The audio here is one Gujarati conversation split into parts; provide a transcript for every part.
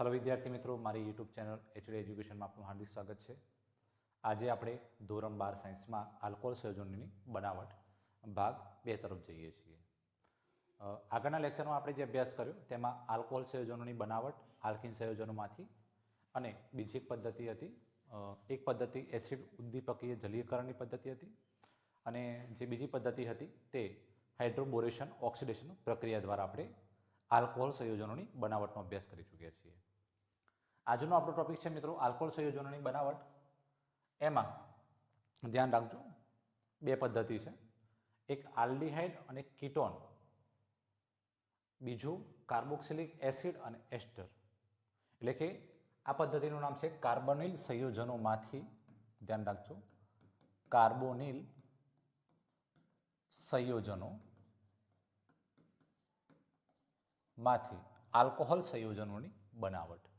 હલો વિદ્યાર્થી મિત્રો, મારી યુટ્યુબ ચેનલ એચડી એજ્યુકેશનમાં આપનું હાર્દિક સ્વાગત છે. આજે આપણે ધોરણ બાર સાયન્સમાં આલ્કોહોલ સંયોજનની બનાવટ ભાગ બે તરફ જઈએ છીએ. આગળના લેક્ચરમાં આપણે જે અભ્યાસ કર્યો, તેમાં આલ્કોહોલ સંયોજનોની બનાવટ, આલ્કિન સંયોજનોમાંથી અને બીજી એક પદ્ધતિ હતી એક પદ્ધતિ એસિડ ઉદ્દીપકીય જલીયકરણની પદ્ધતિ હતી અને જે બીજી પદ્ધતિ હતી તે હાઇડ્રોબોરેશન ઓક્સિડેશન પ્રક્રિયા દ્વારા આપણે આલ્કોહોલ સંયોજનોની બનાવટનો અભ્યાસ કરી ચૂક્યા છીએ. આજનો આપણો ટોપિક છે મિત્રો, આલ્કોહોલ સંયોજનોની બનાવટ. એમાં ધ્યાન રાખજો, બે પદ્ધતિ છે. એક આલ્ડીહાઇડ અને કીટોન. બીજું કાર્બોક્સિલિક એસિડ અને એસ્ટર. એટલે કે આ પદ્ધતિનું નામ છે કાર્બોનિલ સંયોજનોમાંથી. ધ્યાન રાખજો. કાર્બોનિલ સંયોજનો માંથી આલ્કોહોલ સંયોજનોની બનાવટ.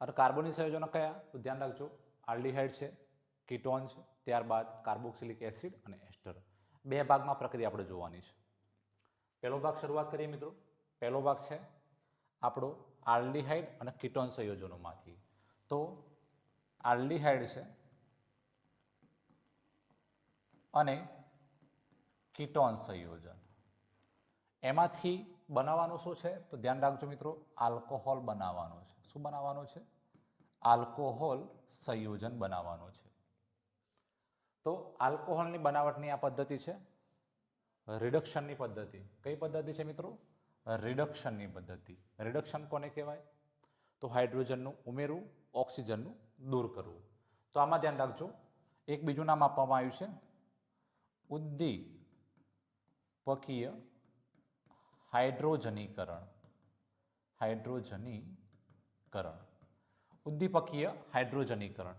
અને કાર્બોનિક સંયોજનો કયા? તો ધ્યાન રાખજો, આલ્ડીહાઇડ છે, કીટોન છે, ત્યારબાદ કાર્બોક્સિલિક એસિડ અને એસ્ટર. બે ભાગમાં પ્રક્રિયા આપણે જોવાની છે. પહેલો ભાગ શરૂઆત કરીએ મિત્રો. પહેલો ભાગ છે આપણો આલ્ડીહાઇડ અને કીટોન સંયોજનોમાંથી. તો આલ્ડીહાઇડ છે અને કીટોન સંયોજન. એમાંથી બનાવવાનું શું છે? તો ધ્યાન રાખજો મિત્રો, આલ્કોહોલ બનાવવાનો છે. શું બનાવવાનો છે? આલ્કોહોલ સંયોજન બનાવવાનું છે. તો આલ્કોહોલની બનાવટની આ પદ્ધતિ છે? રિડક્શનની પદ્ધતિ. કઈ પદ્ધતિ છે મિત્રો? રિડક્શનની પદ્ધતિ. રિડક્શન કોને કહેવાય? તો હાઇડ્રોજનનું ઉમેરવું, ઓક્સિજનનું દૂર કરવું. તો આમાં ધ્યાન રાખજો. એક બીજું નામ આપવામાં આવ્યું છે. ઉદ્દીપકીય હાઇડ્રોજનીકરણ. હાઇડ્રોજનીકરણ ઉદ્દીપકીય હાઇડ્રોજનીકરણ.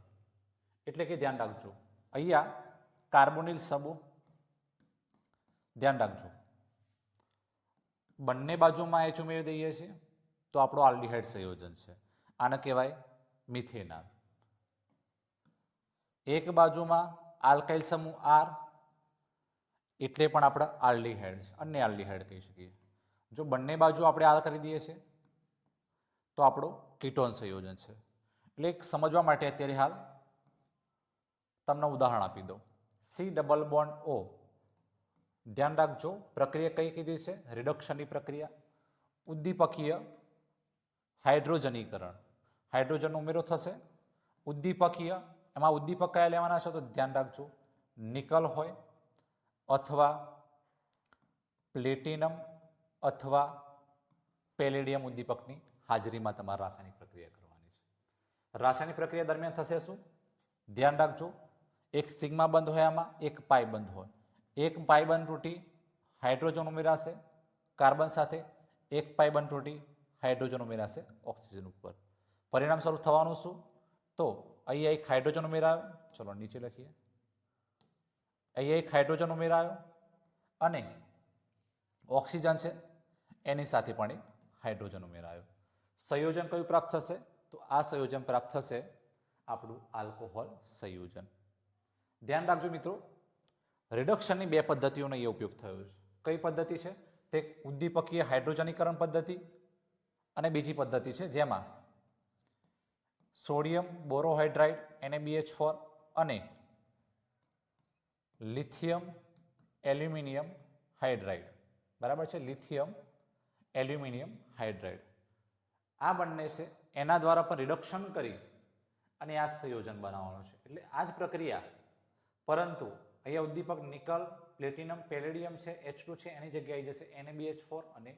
એટલે કે ધ્યાન રાખજો. અહીંયા કાર્બોનિલ સબો. ધ્યાન રાખજો. બંને બાજુમાં એચ ઉમેરી દઈએ છીએ, તો આપણો આલ્ડીહાઇડ સંયોજન છે. આને કહેવાય મિથેનાલ. એક બાજુમાં આલ્કાઇલ સમૂહ આર એટલે પણ આપણે આલ્ડીહાઇડ અન્ય આલ્ડીહાઇડ કહી શકીએ. જો બંને બાજુ આપણે આલ કરી દઈએ છીએ, તો આપણો કીટોન સંયોજન છે. એટલે એક સમજવા માટે અત્યારે હાલ તમને ઉદાહરણ આપી દઉં. C double bond O. ધ્યાન રાખજો, પ્રક્રિયા કઈ કીધી છે? રિડક્શનની પ્રક્રિયા. ઉદ્દીપકીય હાઇડ્રોજનીકરણ. હાઇડ્રોજનનો ઉમેરો થશે. ઉદ્દીપકીય, એમાં ઉદ્દીપક કયા લેવાના છે તો ધ્યાન રાખજો. નિકલ હોય અથવા પ્લેટિનમ અથવા પેલેડિયમ ઉદ્દીપકની. હાજરીમાં તમારે રાસાયણિક પ્રક્રિયા કરવાની છે. રાસાયણિક પ્રક્રિયા દરમિયાન થશે શું? ધ્યાન રાખજો. એક સિગ્મા બંધ હોય આમાં, એક પાઈ બંધ હોય. એક પાઈ બંધ તૂટી, હાઇડ્રોજન ઉમેરાશે કાર્બન સાથે. એક પાઈ બંધ તૂટી, હાઇડ્રોજન ઉમેરાશે ઓક્સિજન ઉપર. પરિણામ સ્વરૂપ થવાનું શું? તો અહીંયા એક હાઇડ્રોજન ઉમેરાયો. ચલો નીચે લખીએ. અહીંયા એક હાઇડ્રોજન ઉમેરાયો અને ઓક્સિજન છે, એની સાથે પણ એક હાઇડ્રોજન ઉમેરાયો. સંયોજન કયું પ્રાપ્ત થશે? તો આ સંયોજન પ્રાપ્ત થશે આપણું આલ્કોહોલ સંયોજન. ધ્યાન રાખજો મિત્રો રિડક્શનની બે પદ્ધતિઓનો એ ઉપયોગ થયો છે. કઈ પદ્ધતિ છે? તે ઉદ્દીપકીય હાઇડ્રોજનીકરણ પદ્ધતિ અને બીજી પદ્ધતિ છે જેમાં સોડિયમ બોરોહાઇડ્રાઇડ એનએબીએચ ફોર અને લિથિયમ એલ્યુમિનિયમ હાઇડ્રાઇડ બરાબર છે? લિથિયમ એલ્યુમિનિયમ હાઇડ્રાઇડ આ બંને છે, એના દ્વારા પણ રિડક્શન કરી અને આ સંયોજન બનાવવાનું છે. એટલે આ જ પ્રક્રિયા. પરંતુ અહીંયા ઉદ્દીપક નિકલ, પ્લેટિનમ, પેલેડિયમ છે એચ ટુ છે, એની જગ્યાએ જશે એનએબીએચ ફોર અને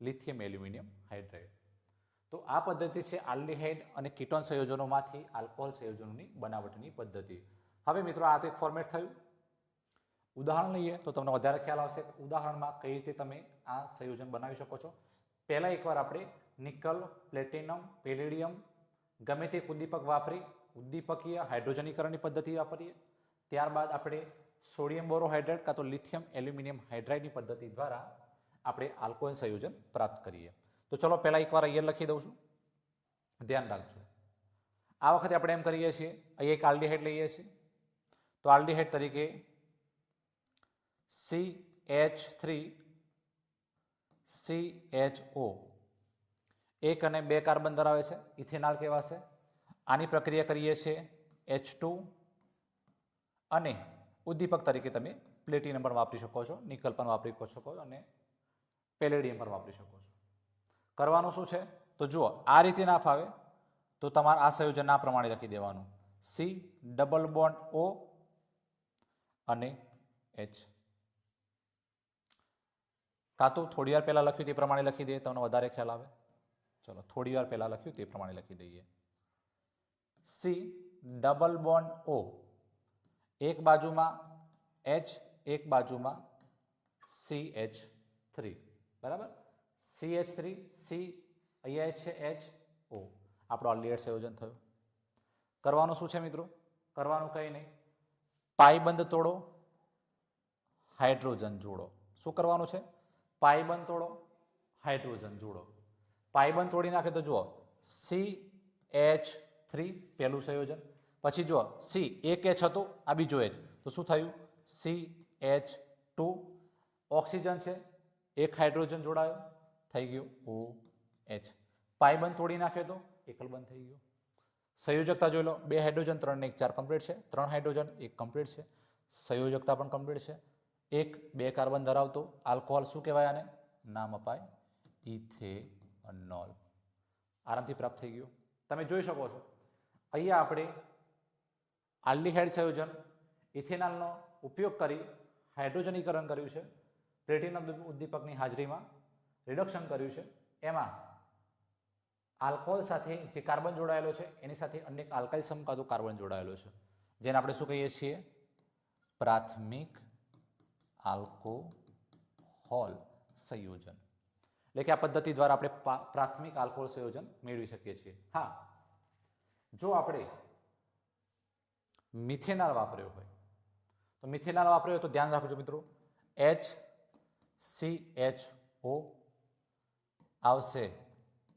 લિથિયમ એલ્યુમિનિયમ હાઇડ્રાઇડ. તો આ પદ્ધતિ છે આલ્ડીહાઇડ અને કીટોન સંયોજનોમાંથી આલ્કોહોલ સંયોજનોની બનાવટની પદ્ધતિ. હવે મિત્રો, આ તો એક ફોર્મેટ થયું. ઉદાહરણ લઈએ તો તમને વધારે ખ્યાલ આવશે ઉદાહરણમાં કઈ રીતે તમે આ સંયોજન બનાવી શકો છો. પહેલાં એકવાર આપણે નિકલ, પ્લેટિનમ, પેલેડિયમ, ગમે તે ઉદ્દીપક વાપરી, ઉદ્દીપકીય હાઇડ્રોજનીકરણની પદ્ધતિ વાપરીએ. ત્યારબાદ આપણે સોડિયમ બોરોહાઇડ્રેટ કાં તો લિથિયમ એલ્યુમિનિયમ હાઇડ્રાઇડની પદ્ધતિ દ્વારા આપણે આલ્કોહોલ સંયોજન પ્રાપ્ત કરીએ. તો ચલો પહેલાં એકવાર અહીંયા લખી દઉં છું. ધ્યાન રાખજો. આ વખતે આપણે એમ કરીએ છીએ, અહીંયા એક આલ્ડીહાઇડ લઈએ છીએ. તો આલ્ડીહાઇડ તરીકે C H three C H O એક અને બે કાર્બન ધરાવે છે, ઇથેનોલ કહેવાશે. આની પ્રક્રિયા કરીએ છીએ એચ ટુ અને ઉદ્દીપક તરીકે તમે પ્લેટિનમ પણ વાપરી શકો છો, નિકલ પણ વાપરી શકો છો અને પેલેડિયમ પણ વાપરી શકો છો. કરવાનું શું છે? તો જુઓ, આ રીતે ના ફાવે, તો તમારે આ સંયોજન આ પ્રમાણે લખી દેવાનું. સી ડબલ બોન્ડ ઓ અને એચ કાં તો થોડી વાર પહેલાં લખ્યું તે પ્રમાણે લખી દે, તમને વધારે ખ્યાલ આવે. ચલો થોડી વાર પહેલાં લખ્યું તે પ્રમાણે લખી દઈએ સી ડબલ બોન્ડ ઓ એક બાજુમાં એચ એક બાજુમાં સી એચ થ્રી બરાબર સી એચ થ્રી સી અહીંયા છે એચ ઓ આપણો અલિયડ સંયોજન થયું કરવાનું શું છે મિત્રો કરવાનું કંઈ નહીં પાઈબંધ તોડો હાઇડ્રોજન જોડો શું કરવાનું છે પાઈબંધ તોડો હાઇડ્રોજન જોડો પાઈબંધ તોડી નાખે તો જુઓ, સી, એચ, થ્રી, પહેલું સંયોજન. પછી જુઓ, સી, એક એચ હતો, આ બીજો એચ. તો શું થયું? સી, એચ, ટુ, ઓક્સિજન છે, એક હાઇડ્રોજન જોડાયો, થઈ ગયું ઓ, એચ. પાઈબંધ તોડી નાખે તો એકલબંધ થઈ ગયો. સંયોજકતા જોઈ લો, બે હાઇડ્રોજન, ત્રણને એક ચાર કમ્પ્લીટ છે. ત્રણ હાઇડ્રોજન, એક કમ્પ્લીટ છે. સંયોજકતા પણ કમ્પ્લીટ છે. એક બે કાર્બન ધરાવતો, આલ્કોહોલ શું કહેવાય આને? નામ અપાય ઇથેનોલ આરામથી પ્રાપ્ત થઈ ગયું. તમે જોઈ શકો છો. અહીંયા આપણે આલ્ડીહાઇડ સંયોજન, ઇથેનોલનો ઉપયોગ કરી હાઇડ્રોજનીકરણ કર્યું છે. પ્લેટિનમ ઉદ્દીપકની હાજરીમાં રિડક્શન કર્યું છે. એમાં આલ્કોહોલ સાથે જે કાર્બન જોડાયેલો છે, એની સાથે અનેક આલ્કાઇલ સમકાતું કાર્બન જોડાયેલો છે. જેને આપણે શું કહીએ છીએ? પ્રાથમિક આલ્કોહોલ સંયોજન. એટલે કે આ પદ્ધતિ દ્વારા આપણે પ્રાથમિક આલ્કોહોલ સંયોજન મેળવી શકીએ છીએ. હા. જો આપણે મિથેનાલ વાપર્યો હોય, તો મિથેનાલ વાપર્યો હોય તો ધ્યાન રાખજો મિત્રો. એચ સી એચ ઓ આવશે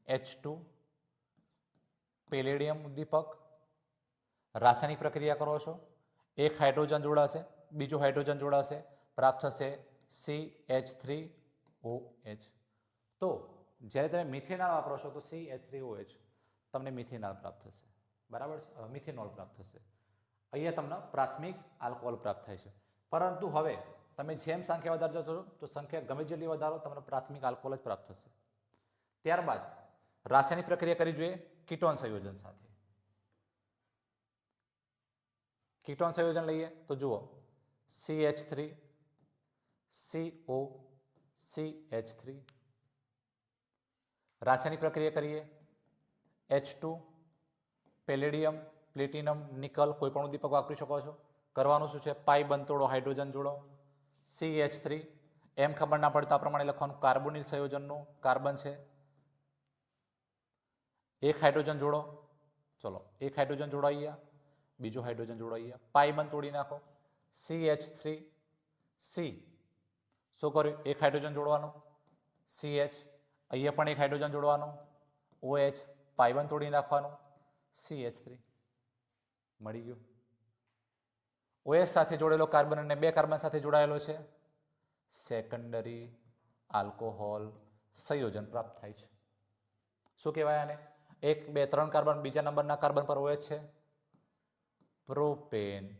એચ ટુ, પેલેડિયમ ઉદ્દીપક. રાસાયણિક પ્રક્રિયા કરો છો. એક હાઇડ્રોજન જોડાશે, બીજું હાઇડ્રોજન જોડાશે. પ્રાપ્ત થશે C H three O H તો જ્યારે તમે મિથેનોલ વાપરો છો, તો C H three O H તમને મિથેનોલ પ્રાપ્ત થશે. બરાબર છે? મિથેનોલ પ્રાપ્ત થશે. અહીંયા તમને પ્રાથમિક આલ્કોહોલ પ્રાપ્ત થાય છે. પરંતુ હવે તમે જેમ સંખ્યા વધારજો છો, તો સંખ્યા ગમે જેટલી વધારો, તમને પ્રાથમિક આલ્કોહોલ જ પ્રાપ્ત થશે. ત્યારબાદ રાસાયણિક પ્રક્રિયા કરી જોઈએ, કીટોન સંયોજન સાથે. કીટોન સંયોજન લઈએ તો જુઓ C H three C O C H three રાસાયણિક પ્રક્રિયા કરીએ. H two palladium platinum nickel કોઈ પણ ઉદ્દીપક વાપરી શકો છો. કરવાનું શું છે? પાઈ બંતોડો હાઇડ્રોજન જોડો. સી એચ થ્રી એમ ખબર ના પડતા પ્રમાણે લખવાનું કાર્બોનિલ સંયોજનનું કાર્બન છે. એક હાઇડ્રોજન જોડો. ચલો, એક હાઇડ્રોજન જોડો ગયા. બીજો હાઇડ્રોજન જોડાઈ ગયા. પાઈ બંધ તોડી નાખો. સી એચ થ્રી સી શું કર્યું? એક હાઇડ્રોજન જોડવાનું. સી એચ અહીંયા પણ એક હાઇડ્રોજન જોડવાનું ઓ એચ પાઈ બંધ તોડી નાખવાનું સી એચ થ્રી મળી ગયું. ઓએસ સાથે જોડેલો કાર્બન અને બે કાર્બન સાથે જોડાયેલો છે. સેકન્ડરી આલ્કોહોલ સંયોજન પ્રાપ્ત થાય છે. શું કહેવાય આને? એક, બે, ત્રણ કાર્બન, બીજા નંબરના કાર્બન પર ઓએચ છે. પ્રોપેન.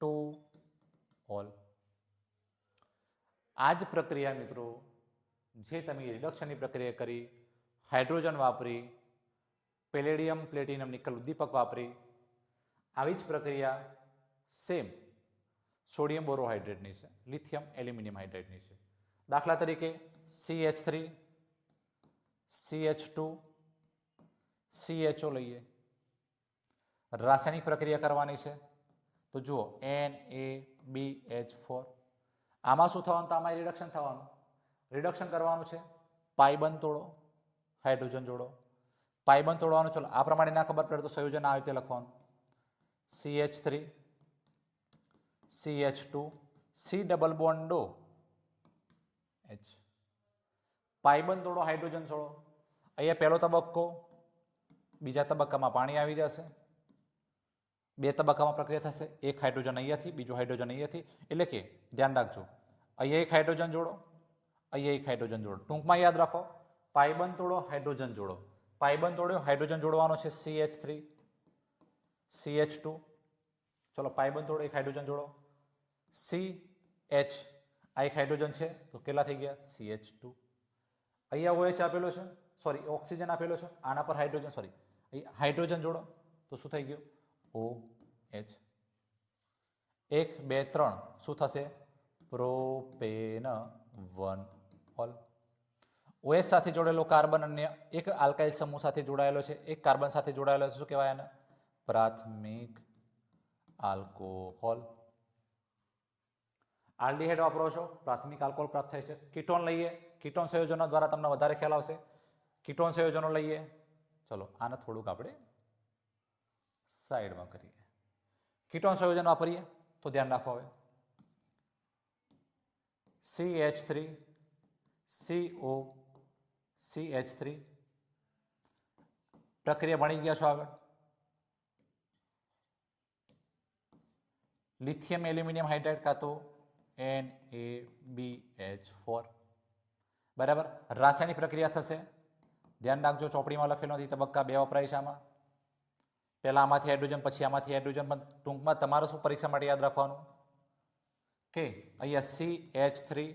ટુ ઓલ આ જ પ્રક્રિયા મિત્રો જે તમે રિડક્શનની પ્રક્રિયા કરી, હાઇડ્રોજન વાપરી, પેલેડિયમ પ્લેટિનમ નિકલ ઉદ્દીપક વાપરી, આવી જ પ્રક્રિયા સેમ સોડિયમ બોરોહાઇડ્રેટની છે, લિથિયમ એલ્યુમિનિયમ હાઇડ્રેટની છે. દાખલા તરીકે C H three C H two C HO લઈએ. રાસાયણિક પ્રક્રિયા કરવાની છે. તો જુઓ N A B H four આમાં શું થવાનું? તો આમાં રિડક્શન થવાનું. રિડક્શન કરવાનું છે. પાઈબંધ તોડો. હાઇડ્રોજન જોડો. પાયબંધ તોડવાનું. ચલો, આ પ્રમાણે ના ખબર પડે તો સંયોજન આ રીતે લખવાનું. C H three C H two C double બોન્ડો H પાયબંધ તોડો હાઇડ્રોજન છોડો. અહીંયા પહેલો તબક્કો, બીજા તબક્કામાં પાણી આવી જશે. બે તબક્કામાં પ્રક્રિયા થશે. એક હાઇડ્રોજન અહીંયાથી, બીજો હાઇડ્રોજન અહીંયાથી. એટલે કે, ધ્યાન રાખજો. અહીંયા એક હાઇડ્રોજન જોડો. અહીંયા એક હાઇડ્રોજન જોડો. ટૂંકમાં યાદ રાખો પાઇબંધ તોડો હાઇડ્રોજન જોડો. પાઇબંધ તોડ્યો હાઇડ્રોજન જોડવાનો છે C H three C H two ચલો પાઇબંધ તોડો, એક હાઇડ્રોજન જોડો. સી એચ આ એક હાઇડ્રોજન છે, તો કેટલા થઈ ગયા? સી એચ ટુ અહીંયા ઓએચ આપેલો છે સોરી ઓક્સિજન આપેલો છે, આના પર હાઇડ્રોજન સોરી અહીં હાઇડ્રોજન જોડો, તો શું થઈ ગયું? ઓ એચ એક, બે, ત્રણ, શું થશે? Propane one. ઓલ ઓએસ સાથે જોડેલો કાર્બન અન્ય એક આલ્કાઇલ સમૂહ સાથે જોડાયેલો છે. એક કાર્બન સાથે જોડાયેલો છે. શું કહેવાય એને પ્રાથમિક આલ્કોહોલ આલ્ડીહાઇડ વાપરો છો? પ્રાથમિક આલ્કોહોલ પ્રાપ્ત થાય છે. કીટોન લઈએ. કીટોન સંયોજનો દ્વારા તમને વધારે ખ્યાલ આવશે. કીટોન સંયોજનો લઈએ. ચલો, આને થોડુંક આપણે સાઈડમાં કરીએ. કીટોન સંયોજન વાપરીએ. તો ધ્યાન રાખો હવે. C H three C O C H three પ્રક્રિયા ભણી ગયા છો આગળ? લિથિયમ, એલ્યુમિનિયમ, હાઇડ્રાઇડ કાં તો N A B H four બરાબર? રાસાયણિક પ્રક્રિયા થશે. ધ્યાન રાખજો, ચોપડીમાં લખેલો નથી, તબક્કા બે વપરાય છે આમાં. પહેલાં આમાંથી હાઇડ્રોજન, પછી આમાંથી હાઇડ્રોજન, પણ ટૂંકમાં તમારે શું પરીક્ષા માટે યાદ રાખવાનું? કે અહીંયા C H three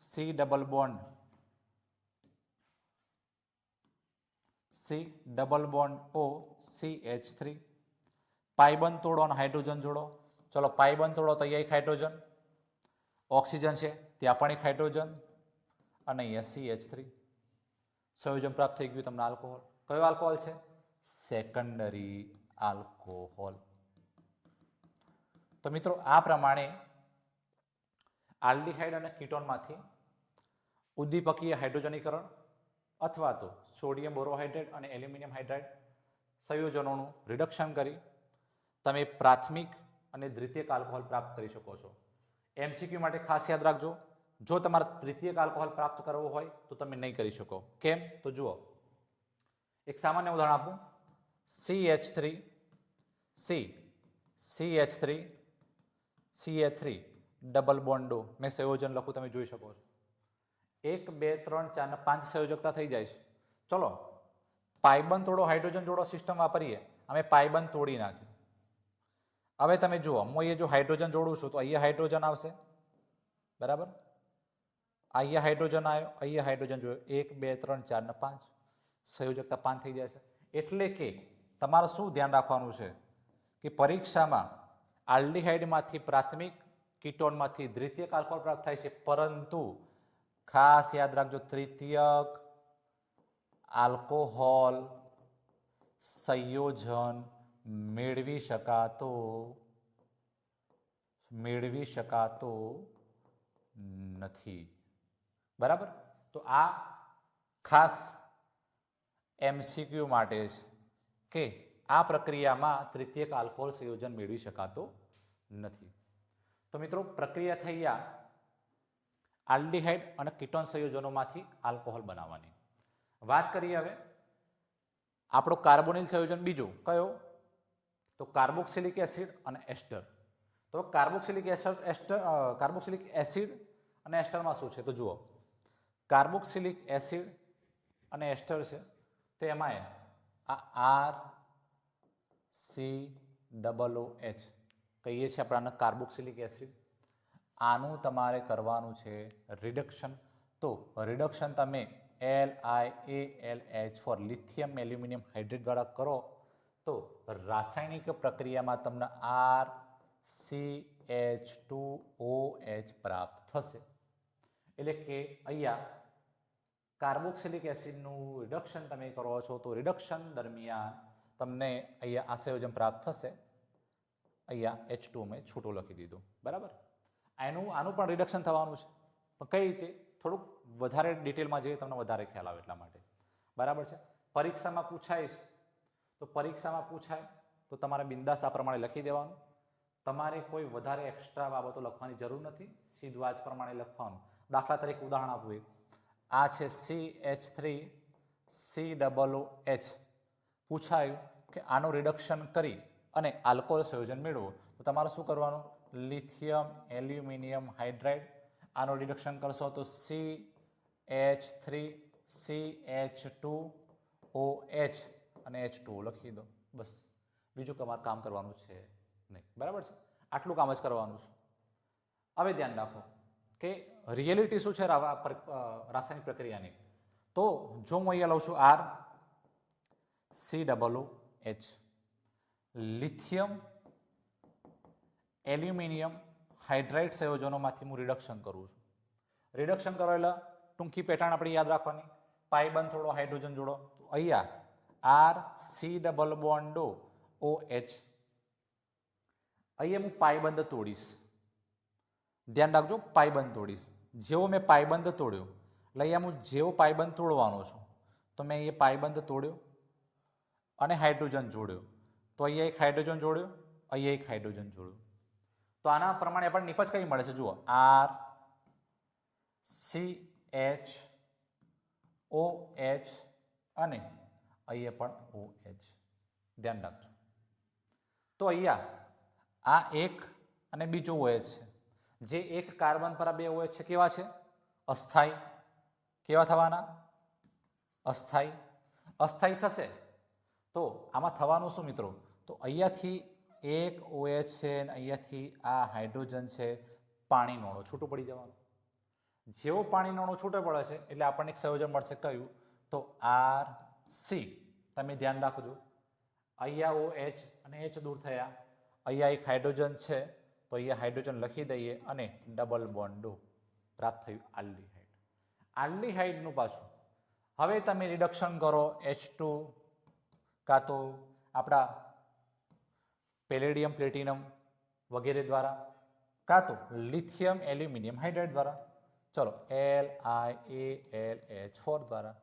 C double bond C, double bond O, C H three પાઇબંધ તોડો અને હાઇડ્રોજન જોડો. ચલો પાઇબંધ તોડો તો અહીંયા હાઇડ્રોજન. ઓક્સિજન છે, ત્યાં પણ એક હાઇડ્રોજન. અને અહીંયા સી એચ થ્રી સંયોજન પ્રાપ્ત થઈ ગયું તમને આલ્કોહોલ. કયો આલ્કોહોલ છે? Secondary alcohol. તો મિત્રો, આ પ્રમાણે આલ્ડીહાઇડ અને કીટોનમાંથી ઉદ્દીપકીય હાઇડ્રોજનીકરણ અથવા તો સોડિયમ બોરોહાઇડ્રેટ અને એલ્યુમિનિયમ હાઇડ્રાઇડ સંયોજનોનું રિડક્શન કરી તમે પ્રાથમિક અને દ્વિતીયક આલ્કોહોલ પ્રાપ્ત કરી શકો છો. એમસીક્યુ માટે ખાસ યાદ રાખજો. જો તમારે તૃતીયક આલ્કોહોલ પ્રાપ્ત કરવો હોય તો તમે નહીં કરી શકો. કેમ? તો જુઓ. એક સામાન્ય ઉદાહરણ આપું. C H three C C H three C A three double બોન્ડો મેં સંયોજન લખું, તમે જોઈ શકો છો. એક, બે, ત્રણ, ચાર પાંચ સંયોજકતા થઈ જાય છે. ચલો, પાયબંધ તોડો હાઇડ્રોજન જોડો સિસ્ટમ વાપરીએ. અમે પાયબંધ તોડી નાખ્યું. હવે તમે જુઓ, હું અહીંયા જો હાઇડ્રોજન જોડું છું, તો અહીંયા હાઇડ્રોજન આવશે. બરાબર? અહીંયા હાઇડ્રોજન આવ્યો, અહીંયા હાઇડ્રોજન જોયો. એક, બે, ત્રણ, ચાર ને પાંચ. સંયોજકતા પાંચ થઈ જશે એટલે કે તમારે શું ધ્યાન રાખવાનું છે? કે પરીક્ષામાં આલ્ડીહાઇડમાંથી પ્રાથમિક, કીટોનમાંથી દ્વિતીય આલ્કોહોલ પ્રાપ્ત થાય છે. પરંતુ ખાસ યાદ રાખજો તૃતીયક આલ્કોહોલ સંયોજન મેળવી શકાતો મેળવી શકાતો નથી બરાબર તો આ ખાસ એમસીક્યુ માટે છે કે આ પ્રક્રિયામાં તૃતીયક આલ્કોહોલ સંયોજન મેળવી શકાતો નથી તો મિત્રો પ્રક્રિયા થઈ આ આલ્ડીહાઇડ અને કીટોન સંયોજનોમાંથી આલ્કોહોલ બનાવવાની. વાત કરીએ હવે આપણો કાર્બોનિલ સંયોજન બીજું, કયો? તો કાર્બોક્સિલિક એસિડ અને એસ્ટર. તો carboxylic acid ester carboxylic acid અને એસ્ટરમાં શું છે? તો જુઓ. કાર્બોક્સિલિક એસિડ અને એસ્ટર છે, તો એમાં આ R C double O H કહીએ છીએ આપણે આને કાર્બોક્સિલિક એસિડ. આનું તમારે કરવાનું છે રિડક્શન તો રિડક્શન તમે L I A L H four lithium aluminium hydrate દ્વારા કરો. તો રાસાયણિક પ્રક્રિયામાં તમને R C H two O H પ્રાપ્ત થશે. એટલે કે અહીંયા કાર્બોક્સિલિક એસિડનું રિડક્શન તમે કરો છો તો રિડક્શન દરમિયાન તમને અહીંયા આ સંયોજન પ્રાપ્ત થશે. અહીંયા એચ ટુ મેં છૂટું લખી દીધું. બરાબર? આનું આનું પણ રિડક્શન થવાનું છે. પણ કઈ રીતે? થોડુંક વધારે ડિટેલમાં જઈએ, તમને વધારે ખ્યાલ આવે એટલા માટે. બરાબર છે? પરીક્ષામાં પૂછાય છે. તો પરીક્ષામાં પૂછાય, તો તમારે બિંદાસ આ પ્રમાણે લખી દેવાનું. તમારે કોઈ વધારે એક્સ્ટ્રા બાબતો લખવાની જરૂર નથી. સીધું આ પ્રમાણે લખવાનું. દાખલા તરીકે ઉદાહરણ આપવું આ છે C H three C double O H પૂછાયું કે આનું રિડક્શન કરી અને આલ્કોહોલ સંયોજન મેળવો. તો તમારે શું કરવાનું? Lithium aluminium hydride. આનું રિડક્શન કરશો તો C H three C H two O H અને એચ ટુ લખી દો. બસ. બીજું તમારે કામ કરવાનું છે નહીં. બરાબર છે? આટલું કામ જ કરવાનું છે. હવે ધ્યાન રાખો કે રિયલિટી શું છે રાસાયણિક પ્રક્રિયાની? તો જો હું અહીંયા લઉં છું R C double H lithium aluminium hydride સંયોજનોમાંથી હું રિડક્શન કરું છું. રિડક્શન કરો એટલે ટૂંકી પેટર્ન આપણે યાદ રાખવાની. પાઈ બંધ થોડો, હાઇડ્રોજન જોડો. તો અહીંયા આર સી ડબલ બોન્ડો ઓ એચ. અહીંયા હું પાયબંધ તોડીશ. ધ્યાન રાખજો પાઈબંધ તોડીશ. જેવો મેં પાયબંધ તોડ્યો, એટલે અહીંયા હું જેવો પાયબંધ તોડવાનો છું, તો મેં અહીંયા પાયબંધ તોડ્યો અને હાઇડ્રોજન જોડ્યો. તો અહીંયા એક હાઇડ્રોજન જોડ્યો, અહીંયા એક હાઇડ્રોજન જોડ્યો. તો આના પ્રમાણે આપણને નિપજ કઈ મળે છે? જુઓ, R, C, H, O, H અને અહીંયા પણ ઓ, એચ. ધ્યાન રાખજો. તો અહીંયા આ એક અને બીજો ઓએચ છે. જે એક કાર્બન પર આ બે ઓએચ છે, કેવા છે? અસ્થાયી. કેવા થવાના? અસ્થાયી. અસ્થાયી થશે. તો આમાં થવાનું શું મિત્રો? તો અહીંયાથી એક ઓએચ છે અને અહીંયાથી આ હાઇડ્રોજન છે પાણીનો અણુ છૂટું પડી જવાનું. જેવો પાણીનો અણુ છૂટો પડે છે, એટલે આપણને એક સંયોજન મળશે કયું? તો આર સી તમે ધ્યાન રાખજો. અહીંયા ઓ એચ અને એચ દૂર થયા. અહીંયા એક હાઇડ્રોજન છે, તો અહીંયા હાઇડ્રોજન લખી દઈએ અને ડબલ બોન્ડો પ્રાપ્ત થયું આલ્ડીહાઇડ. આલ્ડીહાઇડનું પાછું. હવે તમે રિડક્શન કરો એચ ટુ, કાં તો આપણા પેલેડિયમ, પ્લેટિનમ વગેરે દ્વારા કાં તો લિથિયમ, એલ્યુમિનિયમ હાઇડ્રાઇડ દ્વારા, ચલો L I A L H four દ્વારા.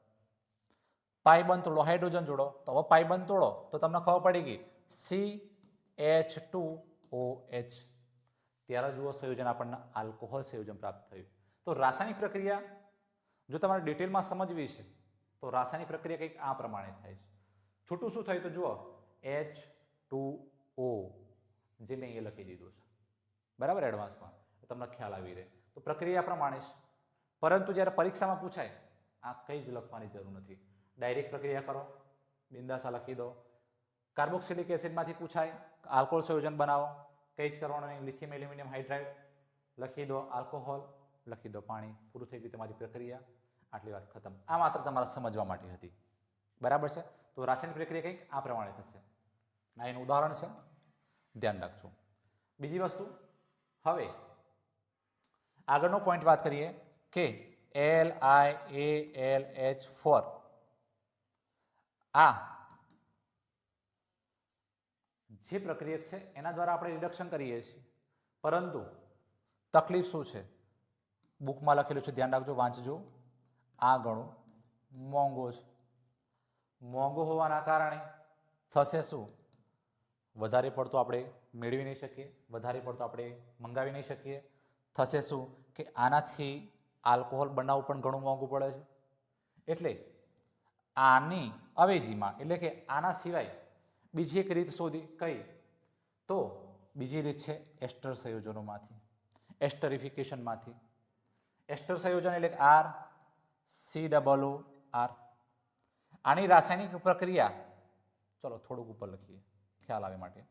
પાઈબંધ તોડો, હાઇડ્રોજન જોડો. તો હવે પાઈબંધ તોડો, તો તમને ખબર પડી ગઈ C H two O H ત્યારે જુઓ સંયોજન આપણને આલ્કોહોલ સંયોજન પ્રાપ્ત થયું. તો રાસાયણિક પ્રક્રિયા, જો તમારે ડિટેલમાં સમજવી છે, તો રાસાયણિક પ્રક્રિયા કંઈક આ પ્રમાણે થાય છે. છૂટું શું થયું તો જુઓ એચ ટુ ઓ જે મેં અહીંયા લખી દીધું છે. બરાબર એડવાન્સમાં તમને ખ્યાલ આવી રહે. તો પ્રક્રિયા પ્રમાણે છે પરંતુ જ્યારે પરીક્ષામાં પૂછાય, આ કંઈ જ લખવાની જરૂર નથી. ડાયરેક્ટ પ્રક્રિયા કરો. બિંદાસા લખી દો. કાર્બોક્સિલિક એસિડમાંથી પૂછાય, આલ્કોહોલ સંયોજન બનાવો. કંઈ જ કરવાનું નહીં. Lithium, aluminium, hydride. લખી દો. આલ્કોહોલ, લખી દો પાણી. પૂરું થઈ ગયું તમારી પ્રક્રિયા. આટલી વાત ખતમ. આ માત્ર તમારા સમજવા માટે હતી. બરાબર છે? તો રાસાયણિક પ્રક્રિયા કંઈક આ પ્રમાણે થશે. આ એનું ઉદાહરણ છે. ધ્યાન રાખજો. બીજી વસ્તુ, હવે આગળનો પોઈન્ટ વાત કરીએ કે L I A L H four આ જે પ્રક્રિયક છે, એના દ્વારા આપણે રિડક્શન કરીએ છીએ. પરંતુ તકલીફ શું છે? બુકમાં લખેલું છે, ધ્યાન રાખજો, વાંચજો. આ ગણું મોંઘો છે. મોંઘો હોવાના કારણે થશે શું? વધારે પડતો આપણે મેળવી નહીં શકીએ, વધારે પડતો આપણે મંગાવી નહીં શકીએ. થશે શું? કે આનાથી આલ્કોહોલ બનાવવું પણ ઘણું મોંઘું પડે છે. એટલે આની અવેજીમાં, એટલે કે આના સિવાય બીજી એક રીત શોધી કઈ? તો બીજી રીત છે એસ્ટર સંયોજનોમાંથી, એસ્ટરિફિકેશનમાંથી. એસ્ટર સંયોજન એટલે આર, સી ડબલ આર. આની રાસાયણિક પ્રક્રિયા, ચલો થોડુંક ઉપર લખીએ. ખ્યાલ આવે માટે.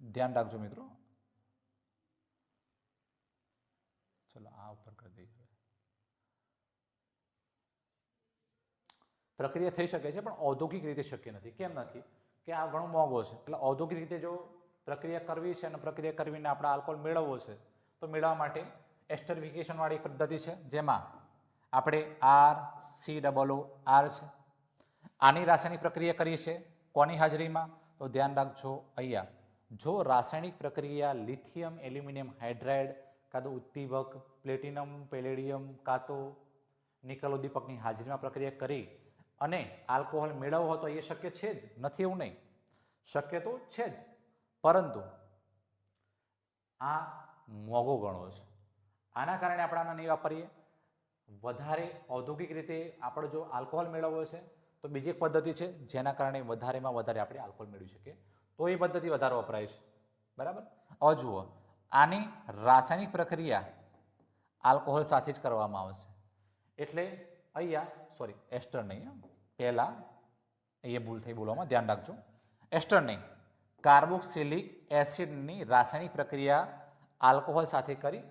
ધ્યાન રાખજો મિત્રો. ચલો, આ ઉપર કરી દઈએ. પ્રક્રિયા થઈ શકે છે, પણ ઔદ્યોગિક રીતે શક્ય નથી. કેમ નથી? કે આ ઘણો મોંઘો છે એટલે ઔદ્યોગિક રીતે જો પ્રક્રિયા કરવી છે અને પ્રક્રિયા કરવીને આપણે આલ્કોહોલ મેળવવો છે, તો મેળવવા માટે એસ્ટરિફિકેશનવાળી પદ્ધતિ છે, જેમાં આપણે R, C, double O, R છે. આની રાસાયણિક પ્રક્રિયા કરીએ છીએ. કોની હાજરીમાં? તો ધ્યાન રાખજો અહીંયા. જો રાસાયણિક પ્રક્રિયા લિથિયમ, એલ્યુમિનિયમ હાઇડ્રાઇડ, કાં તો ઉદ્દીપક પ્લેટિનમ, પેલેડિયમ, કાં તો નિકલ ઉદ્દીપકની હાજરીમાં પ્રક્રિયા કરી અને આલ્કોહોલ મેળવવો હોય તો એ શક્ય છે જ? નથી એવું નહીં. શક્ય તો છે જ. પરંતુ આ મોંઘો ગણો છે. આના કારણે આપણે આને નહીં વાપરીએ? વધારે ઔદ્યોગિક રીતે આપણે જો આલ્કોહોલ મેળવવો છે, તો બીજી એક પદ્ધતિ છે, જેના કારણે વધારેમાં વધારે આપણે આલ્કોહોલ મેળવી શકીએ. તો એ પદ્ધતિ વધારે વપરાય છે. બરાબર? હવે જુઓ, આની રાસાયણિક પ્રક્રિયા આલ્કોહોલ સાથે જ કરવામાં આવશે એટલે અહીંયા સોરી એસ્ટર નહીં પહેલાં, અહીંયા ભૂલ થઈ, બોલવામાં ધ્યાન રાખજો. એસ્ટર નહીં, કાર્બોક્સિલિક એસિડની રાસાયણિક પ્રક્રિયા આલ્કોહોલ સાથે કરી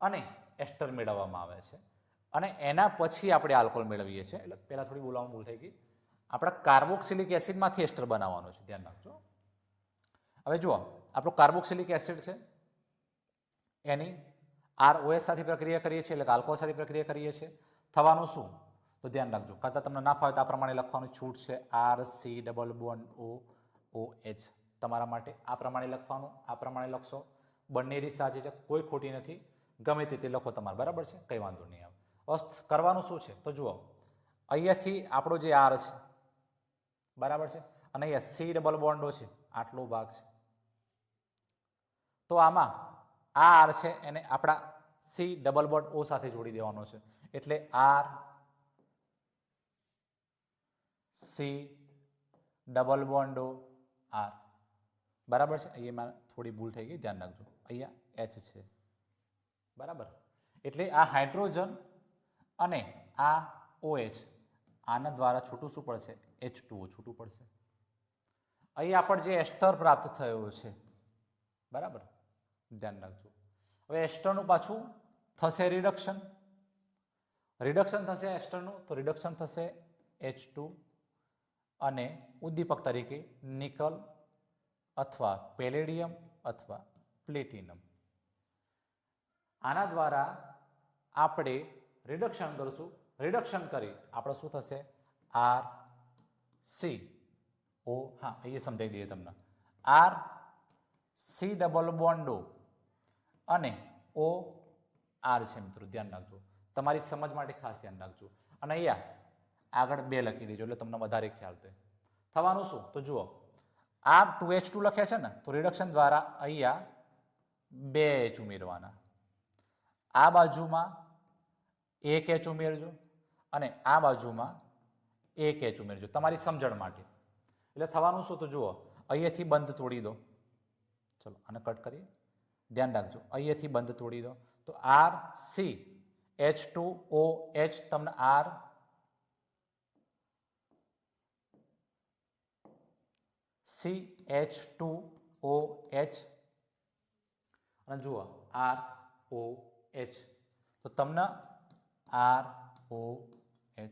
અને એસ્ટર મેળવવામાં આવે છે. અને એના પછી આપણે આલ્કોહોલ મેળવીએ છીએ. એટલે પહેલાં થોડી બોલવામાં ભૂલ થઈ ગઈ. આપણે કાર્બોક્સિલિક એસિડમાંથી એસ્ટર બનાવવાનું છે. ધ્યાન રાખજો. હવે જુઓ, આપણો કાર્બોક્સિલિક એસિડ છે. એની આર ઓએસ સાથે પ્રક્રિયા કરીએ છીએ, એટલે કે આલ્કોહોલ સાથે પ્રક્રિયા કરીએ છીએ. થવાનું શું? તો ધ્યાન રાખજો. કરતાં તમને ના ફાવે તો આ પ્રમાણે લખવાનું. છૂટ છે. R, C, double bond O O, H. તમારા માટે આ પ્રમાણે લખવાનું, આ પ્રમાણે લખશો. બંને રીત સાચી છે. કોઈ ખોટી નથી. ગમે તે લખો તમારે. બરાબર છે? કંઈ વાંધો નહીં આવે. બસ કરવાનું શું છે? તો જુઓ, અહીંયાથી આપણો જે આર છે, બરાબર છે? અને અહીંયા સી ડબલ બોન્ડો છે, આટલો ભાગ છે. તો આમાં આ આર છે, એને આપણા સી ડબલ બોન્ડ ઓ સાથે જોડી દેવાનો છે. એટલે R C double bond R બરાબર છે? અહીંયામાં થોડી ભૂલ થઈ ગઈ, ધ્યાન રાખજો. અહીંયા એચ છે. બરાબર? એટલે આ હાઇડ્રોજન અને આ ઓએચ આના દ્વારા છૂટું શું પડશે? એચ ટુઓ છૂટું પડશે. અહીં આપણે જે એસ્ટર પ્રાપ્ત થયો છે, બરાબર? ધ્યાન રાખજો. હવે એસ્ટરનું પાછું થશે રિડક્શન રિડક્શન થશે એસ્ટરનું, તો રિડક્શન થશે એચ ટુ અને ઉદ્દીપક તરીકે નિકલ અથવા પેલેડિયમ અથવા પ્લેટિનમ. આના દ્વારા આપણે રિડક્શન કરશું. રિડક્શન કરી. આપણે શું થશે? આર સી ઓ, હા, અહીંયા સમજાવી દઈએ તમને. આર સી ડબલ બોન્ડો અને ઓ આર છે મિત્રો, ધ્યાન રાખજો. તમારી સમજ માટે ખાસ ધ્યાન રાખજો. અને અહીંયા આગળ બે લખી દેજો, એટલે તમને વધારે ખ્યાલ થાય થવાનું શું? તો જુઓ. આ ટુ એચ ટુ લખ્યા છે ને, તો રિડક્શન દ્વારા અહીંયા બે એચ ઉમેરવાના. આ બાજુમાં એક એચ ઉમેરજો અને આ બાજુમાં એક એચ ઉમેરજો તમારી સમજણ માટે. એટલે થવાનું શું તો જુઓ અહીંયાથી બંધ તોડી દો. ચલો, આને કટ કરીએ. ધ્યાન રાખજો અહીંયાથી બંધ તોડી દો. તો R C, H two O H, તમને R C, H two O H અને જુઓ, આર ઓ એચ. તો તમને આર, ઓ, એચ.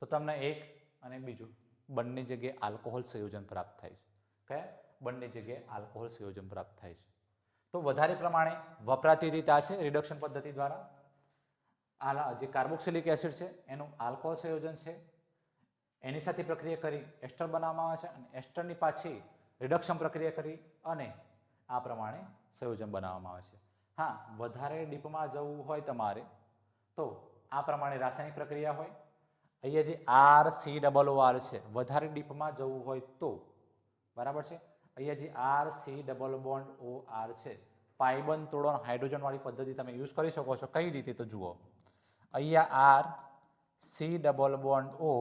તો તમને એક અને બીજું બંને જગ્યાએ આલ્કોહોલ સંયોજન પ્રાપ્ત થાય છે. કયા? બંને જગ્યાએ આલ્કોહોલ સંયોજન પ્રાપ્ત થાય છે. તો વધારે પ્રમાણે વપરાતી રીત આ છે રિડક્શન પદ્ધતિ દ્વારા. આ જે કાર્બોક્સિલિક એસિડ છે, એનું આલ્કોહોલ સંયોજન છે. એની સાથે પ્રક્રિયા કરી એસ્ટર બનાવવામાં આવે છે અને એસ્ટરની પાછી રિડક્શન પ્રક્રિયા કરી અને આ પ્રમાણે સંયોજન બનાવવામાં આવે છે. હા, વધારે ડીપમાં જવું હોય તમારે તો આ પ્રમાણે રાસાયણિક પ્રક્રિયા હોય. અહીંયા જે આર સી ડબલ આર છે, વધારે ડીપમાં જવું હોય તો. બરાબર છે? અહીંયા જે R C double bond O R છે પાઇબન તોડો હાઇડ્રોજનવાળી પદ્ધતિ તમે યુઝ કરી શકો છો કઈ રીતે તો જુઓ. અહીંયા R C double bond O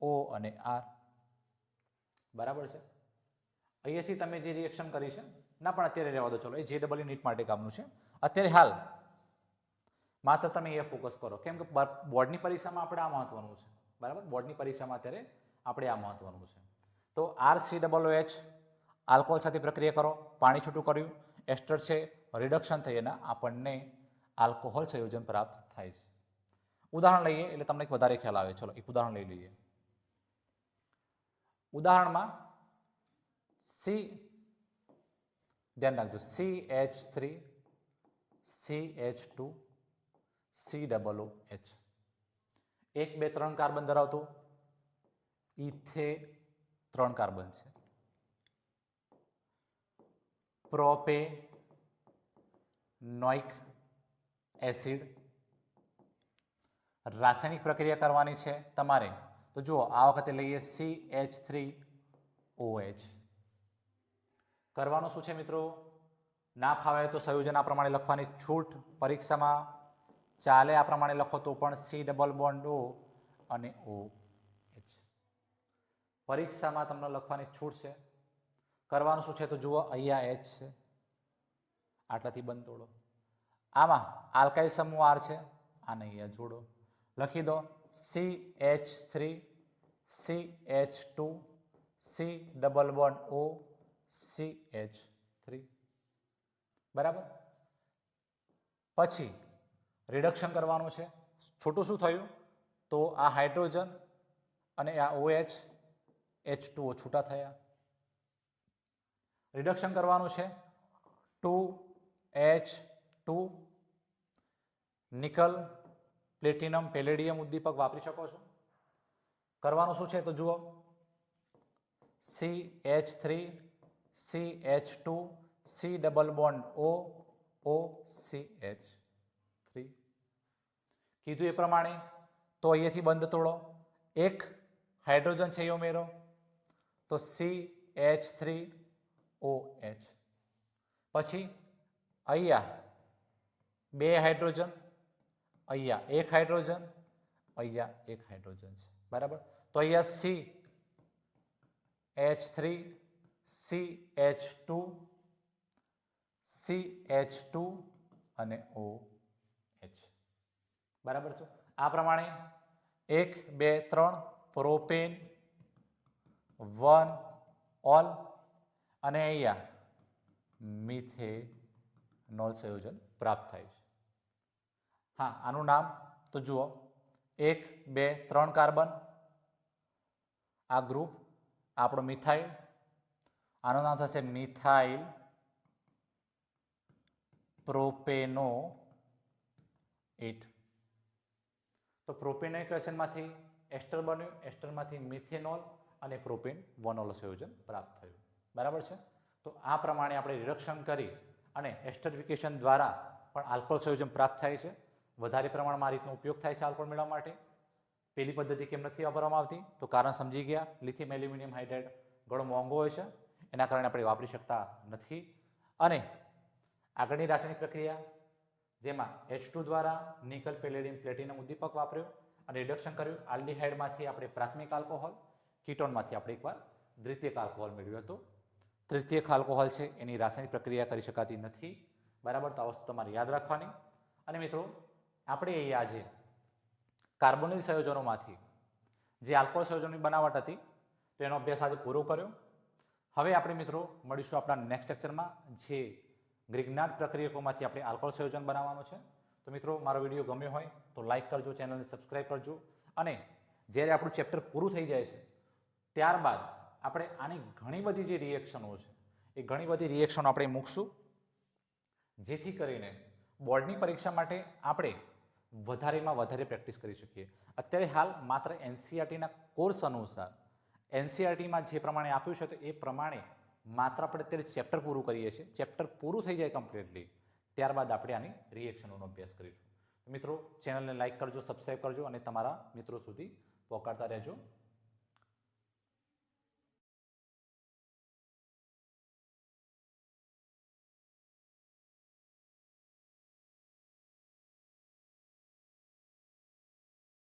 O અને આર બરાબર છે? અહીંયાથી તમે જે રિએક્શન કરી છે, ના પણ અત્યારે રહેવા દો, ચલો, એ જે ડબલ નીટ માટે કામનું છે. અત્યારે હાલ માત્ર તમે એ ફોકસ કરો. કેમ કે બોર્ડની પરીક્ષામાં આપણે આ મહત્વનું છે. બરાબર? બોર્ડની પરીક્ષામાં અત્યારે આપણે આ મહત્વનું છે. તો R C double H alcohol સાથે પ્રક્રિયા કરો, પાણી છૂટું કર્યું એસ્ટર છે રિડક્શન થઈ એના આપણને આલ્કોહોલ સંયોજન પ્રાપ્ત થાય છે. ઉદાહરણ લઈએ, એટલે તમને એક વધારે ખ્યાલ આવે. ચલો, એક ઉદાહરણ લઈ લઈએ. ઉદાહરણમાં સી ધ્યાન રાખજો. C H three C H two C double O H એક, બે, ત્રણ કાર્બન ધરાવતો. ઇથે ત્રણ કાર્બન છે. Propanoic acid. રાસાયણિક પ્રક્રિયા કરવાની છે તમારે. તો જુઓ, આ વખતે લઈએ C H three O H કરવાનું શું છે મિત્રો? ના ફાવે તો સંયોજન આ પ્રમાણે લખવાની. છૂટ પરીક્ષામાં ચાલે આ પ્રમાણે લખો તો પણ સી ડબલ બોન્ડ ઓ અને ઓ એચ. પરીક્ષામાં તમને લખવાની છૂટ છે. કરવાનું શું છે તો જુઓ, અહીંયા એચ છે. આટલાથી બંધ તોડો. આમાં આલ્કાઇલ સમૂહ આર છે. આને અહીંયા જોડો. લખી દો, C H three, C H two, C double one O, C H three. બરાબર? પછી રિડક્શન કરવાનું છે. છોટું શું થયું? તો આ હાઇડ્રોજન અને આ ઓએચ એચ ટુ ઓ છૂટા થયા. રિડક્શન કરવાનું છે. Two H two nickel platinum palladium ઉદ્દીપક વાપરી શકો છો. કરવાનું શું છે તો જુઓ. C H three C H two C double bond O O C H કીધું એ પ્રમાણે, તો અહીંયાથી બંધ તોડો. એક, હાઇડ્રોજન છે એ ઉમેરો. તો C, H three, O, H. પછી અહીંયા બે હાઇડ્રોજન, અહીંયા એક હાઇડ્રોજન, અહીંયા એક હાઇડ્રોજન છે. બરાબર? તો અહીંયા C, H three, C, H two, C, H two અને ઓ. બરાબર છે? આ પ્રમાણે એક, બે, ત્રણ, પ્રોપેન, વન, ઓલ અને અહીંયા મિથેનોલ સંયોજન પ્રાપ્ત થાય છે. હા, આનું નામ તો જુઓ. એક, બે, ત્રણ કાર્બન. આ ગ્રુપ આપણો મિથાઇલ. આનું નામ થશે મિથાઇલ પ્રોપેનો એટ તો પ્રોપેનોઇક એસિડમાંથી એસ્ટર બન્યું. એસ્ટરમાંથી મિથેનોલ અને પ્રોપીન વનોલ સંયોજન પ્રાપ્ત થયું. બરાબર છે? તો આ પ્રમાણે આપણે રિડક્શન કરી અને એસ્ટરિફિકેશન દ્વારા પણ આલ્કોહોલ સંયોજન પ્રાપ્ત થાય છે. વધારે પ્રમાણમાં આ રીતનો ઉપયોગ થાય છે આલ્કોહોલ મેળવવા માટે. પેલી પદ્ધતિ કેમ નથી વાપરવામાં આવતી? તો કારણ સમજી ગયા. લિથિયમ, એલ્યુમિનિયમ, હાઇડ્રેટ ઘણો મોંઘો હોય છે. એના કારણે આપણે વાપરી શકતા નથી. અને આગળની રાસાયણિક પ્રક્રિયા જેમાં એચ ટુ દ્વારા નિકલ પેલેડિયમ પ્લેટિનમ ઉદ્દીપક વાપર્યો અને રિડક્શન કર્યું. આલ્ડીહાઇડમાંથી આપણે પ્રાથમિક આલ્કોહોલ કીટોનમાંથી આપણે એકવાર દ્વિતીયક આલ્કોહોલ મેળવ્યો હતો. તૃતીયક આલ્કોહોલ છે, એની રાસાયણિક પ્રક્રિયા કરી શકાતી નથી. બરાબર, તો આ વસ્તુ તમારે યાદ રાખવાની. અને મિત્રો, આપણે એ આજે કાર્બોનિલ સંયોજનોમાંથી જે આલ્કોહોલ સંયોજનોની બનાવટ હતી તો એનો અભ્યાસ આજે પૂરો કર્યો. હવે આપણે મિત્રો, મળીશું આપણા નેક્સ્ટ લેક્ચરમાં જે ગ્રિજ્ઞાત પ્રક્રિયકોમાંથી આપણે આલ્કોહોલ સંયોજન બનાવવાનું છે. તો મિત્રો, મારો વીડિયો ગમ્યો હોય તો લાઇક કરજો ચેનલને સબસ્ક્રાઈબ કરજો. અને જ્યારે આપણું ચેપ્ટર પૂરું થઈ જાય છે, ત્યારબાદ આપણે આની ઘણી બધી જે રિએક્શનો છે, એ ઘણી બધી રિએક્શનો આપણે મૂકશું. જેથી કરીને બોર્ડની પરીક્ષા માટે આપણે વધારેમાં વધારે પ્રેક્ટિસ કરી શકીએ. અત્યારે હાલ માત્ર એનસીઆરટીના કોર્સ અનુસાર એનસીઆરટીમાં જે પ્રમાણે આપ્યું છે, તો એ પ્રમાણે માત્ર આપણે અત્યારે ચેપ્ટર પૂરું કરીએ છીએ. ચેપ્ટર પૂરું થઈ જાય કમ્પ્લીટલી ત્યારબાદ આપણે આની રિએક્શનોનો અભ્યાસ કરીશું. મિત્રો ચેનલને લાઇક કરજો સબસ્ક્રાઈબ કરજો અને તમારા મિત્રો સુધી પહોંચાડતા રહેજો.